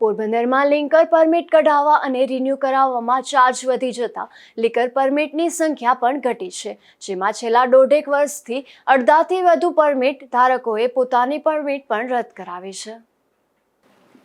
પોરબંદરમાં linker permit કઢાવવા અને renew કરાવવામાં ચાર્જ વધી જતા લિકર પરમિટની સંખ્યા પણ ઘટી છે, જેમાં છેલ્લા દોઢેક વર્ષથી અડધાથી વધુ પરમિટ ધારકોએ પોતાની પરમિટ પણ રદ કરાવી છે.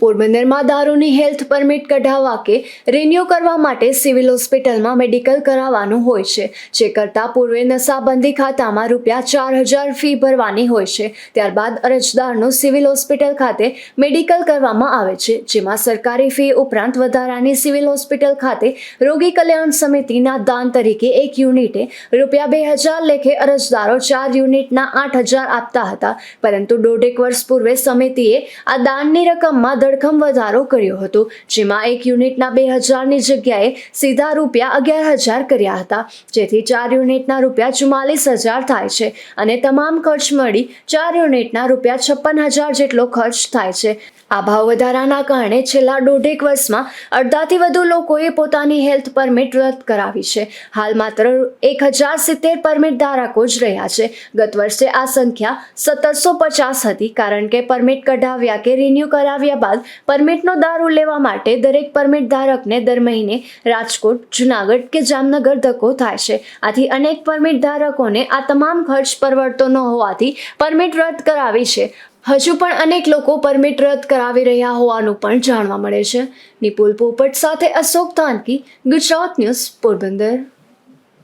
પોરબંદરમાં દારૂની હેલ્થ પરમિટ કઢાવવા કે રિન્યૂ કરવા માટે સિવિલ હોસ્પિટલમાં મેડિકલ કરાવવાનું હોય છે. જે કરતાં પૂર્વે નશાબંધી ખાતામાં રૂપિયા ચાર હજાર ફી ભરવાની હોય છે. ત્યારબાદ અરજદારનું સિવિલ હોસ્પિટલ ખાતે મેડિકલ કરવામાં આવે છે. જેમાં સરકારી ફી ઉપરાંત વધારાની સિવિલ હોસ્પિટલ ખાતે રોગી કલ્યાણ સમિતિના દાન તરીકે એક યુનિટે રૂપિયા બે હજાર લેખે અરજદારો ચાર યુનિટના આઠ હજાર આપતા હતા. પરંતુ દોઢેક વર્ષ પૂર્વે સમિતિએ આ દાનની રકમમાં ધડકમ વધારો કર્યો હતો, જેમાં એક યુનિટના બે હજારની જગ્યાએ સીધા રૂપિયા અગિયાર હજાર કર્યા હતા. જેથી ચાર યુનિટના રૂપિયા ચુમ્માલીસ હજાર થાય છે અને તમામ ખર્ચ મળી ચાર યુનિટના રૂપિયા છપ્પન હજાર જેટલો ખર્ચ થાય છે. આ ભાવ વધારાના કારણે છેલ્લા દોઢેક વર્ષમાં અડધાથી વધુ લોકોએ પોતાની હેલ્થ પરમિટ રદ કરાવી છે. હાલ માત્ર એક હજાર સિત્તેર પરમિટ ધારકો જ રહ્યા છે. ગત વર્ષે આ સંખ્યા સત્તરસો પચાસ હતી, કારણ કે પરમિટ કઢાવ્યા કે રિન્યૂ કરાવ્યા બાદ પરમિટનો દારૂ લેવા માટે દરેક પરમિટ ધારકને દર મહિને રાજકોટ, જુનાગઢ કે જામનગર ધક્કો થાય છે. આથી અનેક પરમિટ ધારકોને આ તમામ ખર્ચ પરવડતો ન હોવાથી પરમિટ રદ કરાવી છે. હજુ પણ અનેક લોકો પરમિટ રદ કરાવી રહ્યા હોવાનું પણ જાણવા મળે છે. નિપુલ પોપટ સાથે અશોક તાનકી ગુજરાત ન્યૂઝ પોરબંદર.